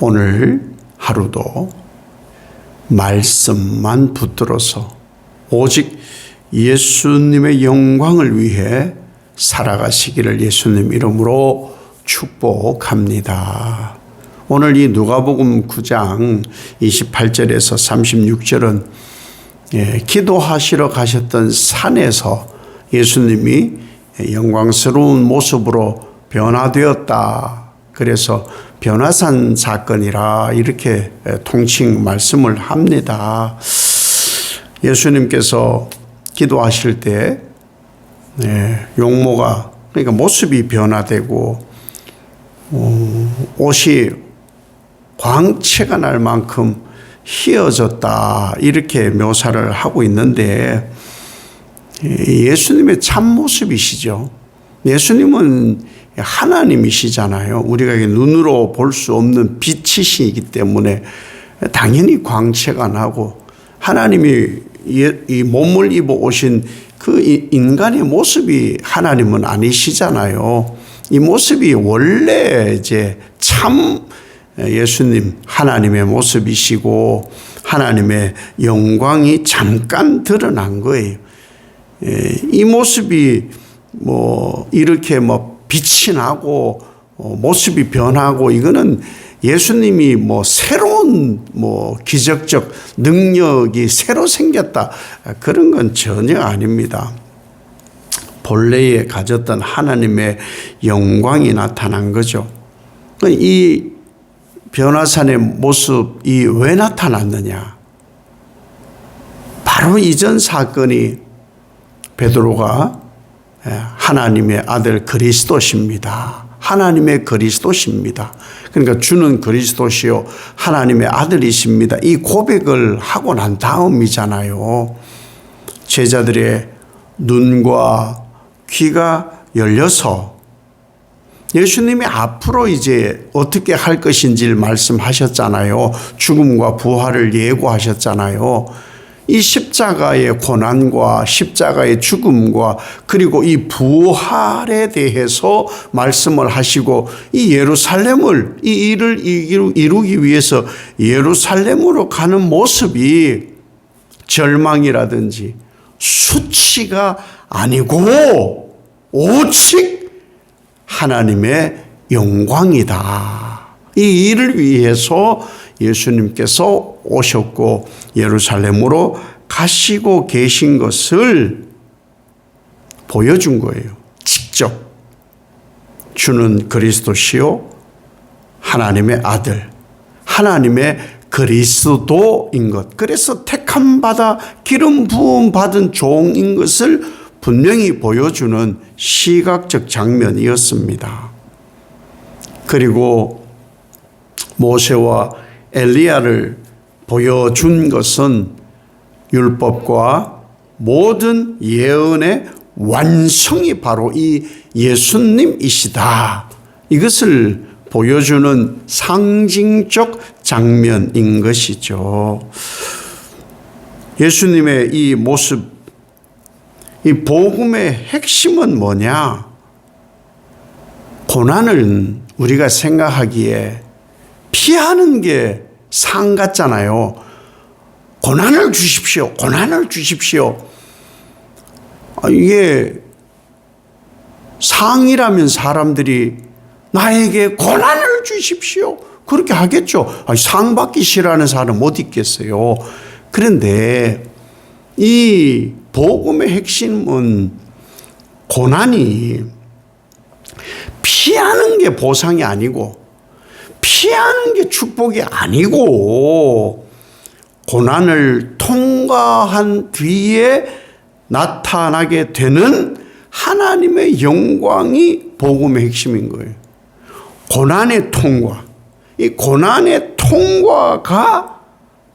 오늘 하루도 말씀만 붙들어서 오직 예수님의 영광을 위해 살아가시기를 예수님 이름으로 축복합니다. 오늘 이 누가복음 9장 28절에서 36절은 예, 기도하시러 가셨던 산에서 예수님이 영광스러운 모습으로 변화되었다. 그래서 변화산 사건이라 이렇게 통칭 말씀을 합니다. 예수님께서 기도하실 때 네, 용모가 그러니까 모습이 변화되고 어, 옷이 광채가 날 만큼 휘어졌다 이렇게 묘사를 하고 있는데 예수님의 참 모습이시죠. 예수님은 하나님이시잖아요. 우리가 눈으로 볼 수 없는 빛이시기 때문에 당연히 광채가 나고 하나님이 이 몸을 입어 오신 그 인간의 모습이 하나님은 아니시잖아요. 이 모습이 원래 이제 참 예수님 하나님의 모습이시고 하나님의 영광이 잠깐 드러난 거예요. 이 모습이 뭐 이렇게 뭐 빛이 나고 어, 모습이 변하고 이거는 예수님이 뭐 새로운 뭐 기적적 능력이 새로 생겼다 그런 건 전혀 아닙니다. 본래에 가졌던 하나님의 영광이 나타난 거죠. 이 변화산의 모습이 왜 나타났느냐? 바로 이전 사건이 베드로가 하나님의 아들 그리스도십니다. 하나님의 그리스도십니다. 그러니까 주는 그리스도시요 하나님의 아들이십니다. 이 고백을 하고 난 다음이잖아요. 제자들의 눈과 귀가 열려서 예수님이 앞으로 이제 어떻게 할 것인지를 말씀하셨잖아요. 죽음과 부활을 예고하셨잖아요. 이 십자가의 고난과 십자가의 죽음과 그리고 이 부활에 대해서 말씀을 하시고 이 예루살렘을 이 일을 이루기 위해서 예루살렘으로 가는 모습이 절망이라든지 수치가 아니고 오직 하나님의 영광이다. 이 일을 위해서 예수님께서 오셨고 예루살렘으로 가시고 계신 것을 보여준 거예요. 직접. 주는 그리스도시요. 하나님의 아들. 하나님의 그리스도인 것. 그래서 택함 받아 기름 부음 받은 종인 것을 분명히 보여주는 시각적 장면이었습니다. 그리고 모세와 엘리야를 보여준 것은 율법과 모든 예언의 완성이 바로 이 예수님이시다. 이것을 보여주는 상징적 장면인 것이죠. 예수님의 이 모습, 이 복음의 핵심은 뭐냐? 고난을 우리가 생각하기에 피하는 게 상 같잖아요. 고난을 주십시오. 고난을 주십시오. 아, 이게 상이라면 사람들이 나에게 고난을 주십시오. 그렇게 하겠죠. 상 받기 싫어하는 사람 못 있겠어요. 그런데 이 복음의 핵심은 고난이 피하는 게 보상이 아니고 피하는 게 축복이 아니고 고난을 통과한 뒤에 나타나게 되는 하나님의 영광이 복음의 핵심인 거예요. 고난의 통과. 이 고난의 통과가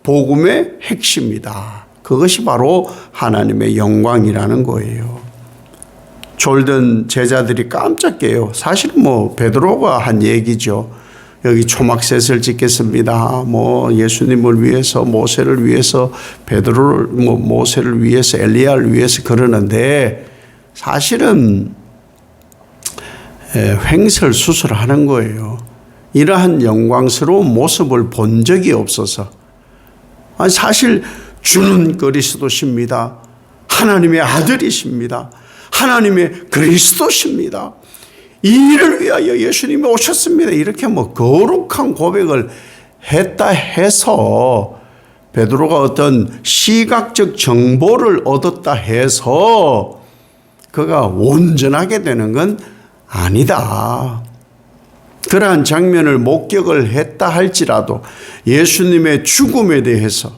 복음의 핵심이다. 그것이 바로 하나님의 영광이라는 거예요. 졸던 제자들이 깜짝 깨요. 사실은 뭐 베드로가 한 얘기죠. 여기 초막셋을 짓겠습니다. 뭐 예수님을 위해서 모세를 위해서 베드로를 뭐 모세를 위해서 엘리야를 위해서 그러는데 사실은 횡설 수술하는 거예요. 이러한 영광스러운 모습을 본 적이 없어서 아니 사실 주는 그리스도십니다. 하나님의 아들이십니다. 하나님의 그리스도십니다. 이 일을 위하여 예수님이 오셨습니다. 이렇게 뭐 거룩한 고백을 했다 해서 베드로가 어떤 시각적 정보를 얻었다 해서 그가 온전하게 되는 건 아니다. 그러한 장면을 목격을 했다 할지라도 예수님의 죽음에 대해서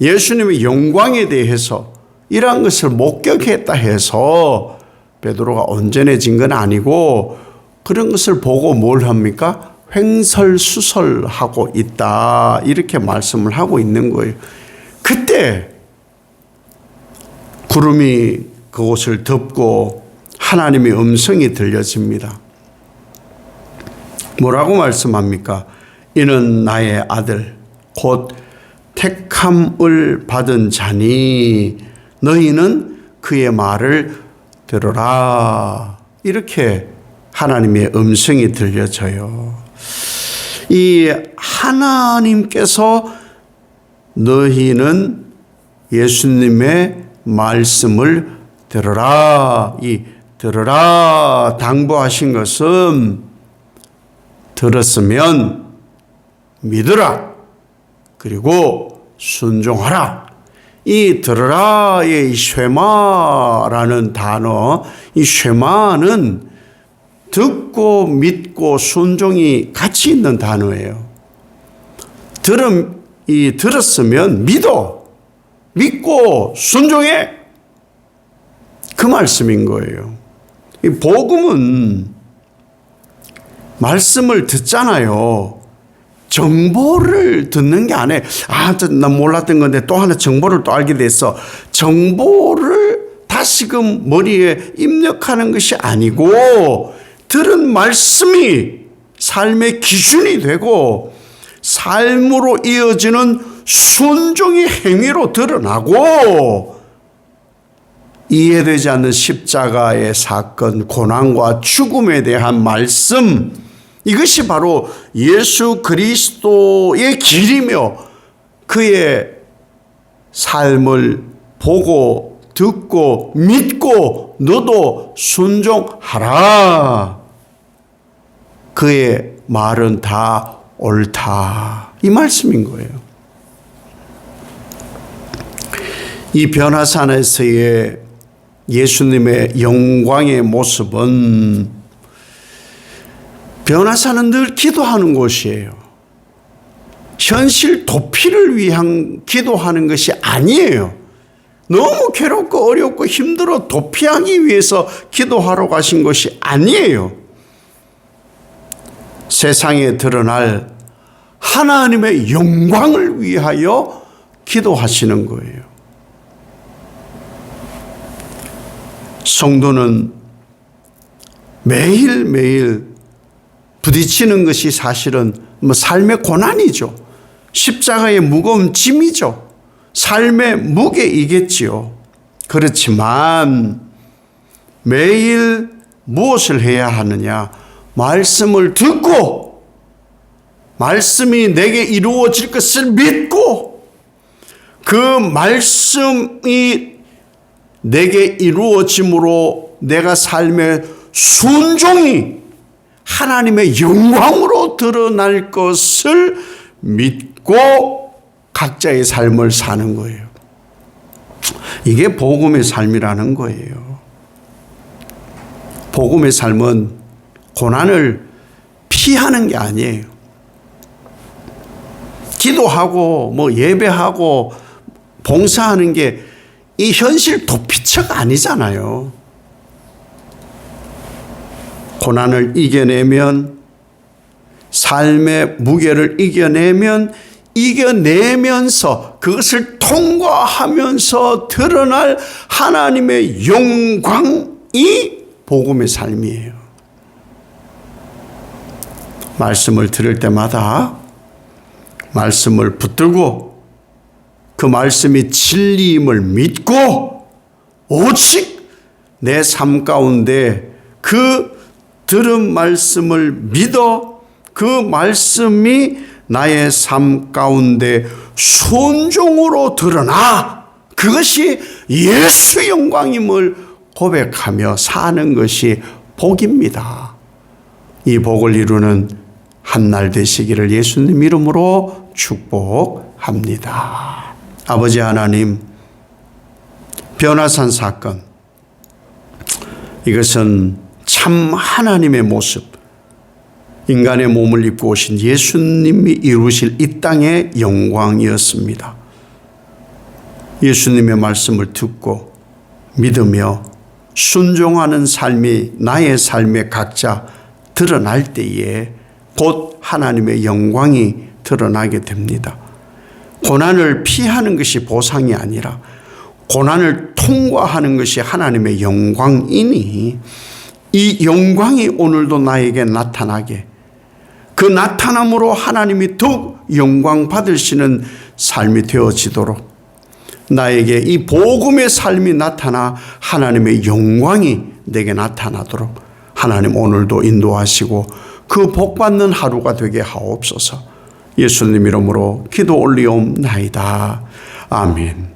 예수님의 영광에 대해서 이러한 것을 목격했다 해서 베드로가 온전해진 건 아니고 그런 것을 보고 뭘 합니까? 횡설수설하고 있다. 이렇게 말씀을 하고 있는 거예요. 그때 구름이 그곳을 덮고 하나님의 음성이 들려집니다. 뭐라고 말씀합니까? 이는 나의 아들, 곧 택함을 받은 자니 너희는 그의 말을 들어라. 이렇게 하나님의 음성이 들려져요. 이 하나님께서 너희는 예수님의 말씀을 들어라. 이 들어라 당부하신 것은 들었으면 믿으라. 그리고 순종하라. 이 들으라의 쉐마라는 단어, 이 쉐마는 듣고 믿고 순종이 같이 있는 단어예요. 들음 이 들었으면 믿어. 믿고 순종해. 그 말씀인 거예요. 이 복음은 말씀을 듣잖아요. 정보를 듣는 게 아니에요. 아, 난 몰랐던 건데 또 하나 정보를 또 알게 됐어. 정보를 다시금 머리에 입력하는 것이 아니고 들은 말씀이 삶의 기준이 되고 삶으로 이어지는 순종의 행위로 드러나고 이해되지 않는 십자가의 사건, 고난과 죽음에 대한 말씀, 이것이 바로 예수 그리스도의 길이며 그의 삶을 보고 듣고 믿고 너도 순종하라. 그의 말은 다 옳다. 이 말씀인 거예요. 이 변화산에서의 예수님의 영광의 모습은 변화사는 늘 기도하는 곳이에요. 현실 도피를 위한 기도하는 것이 아니에요. 너무 괴롭고 어렵고 힘들어 도피하기 위해서 기도하러 가신 것이 아니에요. 세상에 드러날 하나님의 영광을 위하여 기도하시는 거예요. 성도는 매일매일 부딪히는 것이 사실은 뭐 삶의 고난이죠. 십자가의 무거운 짐이죠. 삶의 무게이겠지요. 그렇지만 매일 무엇을 해야 하느냐? 말씀을 듣고 말씀이 내게 이루어질 것을 믿고 그 말씀이 내게 이루어짐으로 내가 삶의 순종이 하나님의 영광으로 드러날 것을 믿고 각자의 삶을 사는 거예요. 이게 복음의 삶이라는 거예요. 복음의 삶은 고난을 피하는 게 아니에요. 기도하고 뭐 예배하고 봉사하는 게 이 현실 도피처가 아니잖아요. 고난을 이겨내면 삶의 무게를 이겨내면 이겨내면서 그것을 통과하면서 드러날 하나님의 영광이 복음의 삶이에요. 말씀을 들을 때마다 말씀을 붙들고 그 말씀이 진리임을 믿고 오직 내 삶 가운데 그 들은 말씀을 믿어 그 말씀이 나의 삶 가운데 순종으로 드러나 그것이 예수 영광임을 고백하며 사는 것이 복입니다. 이 복을 이루는 한 날 되시기를 예수님 이름으로 축복합니다. 아버지 하나님, 변화산 사건. 이것은 참 하나님의 모습. 인간의 몸을 입고 오신 예수님이 이루실 이 땅의 영광이었습니다. 예수님의 말씀을 듣고 믿으며 순종하는 삶이 나의 삶에 각자 드러날 때에 곧 하나님의 영광이 드러나게 됩니다. 고난을 피하는 것이 보상이 아니라 고난을 통과하는 것이 하나님의 영광이니 이 영광이 오늘도 나에게 나타나게 그 나타남으로 하나님이 더욱 영광 받으시는 삶이 되어지도록 나에게 이 복음의 삶이 나타나 하나님의 영광이 내게 나타나도록 하나님 오늘도 인도하시고 그 복 받는 하루가 되게 하옵소서. 예수님 이름으로 기도 올리옵나이다. 아멘.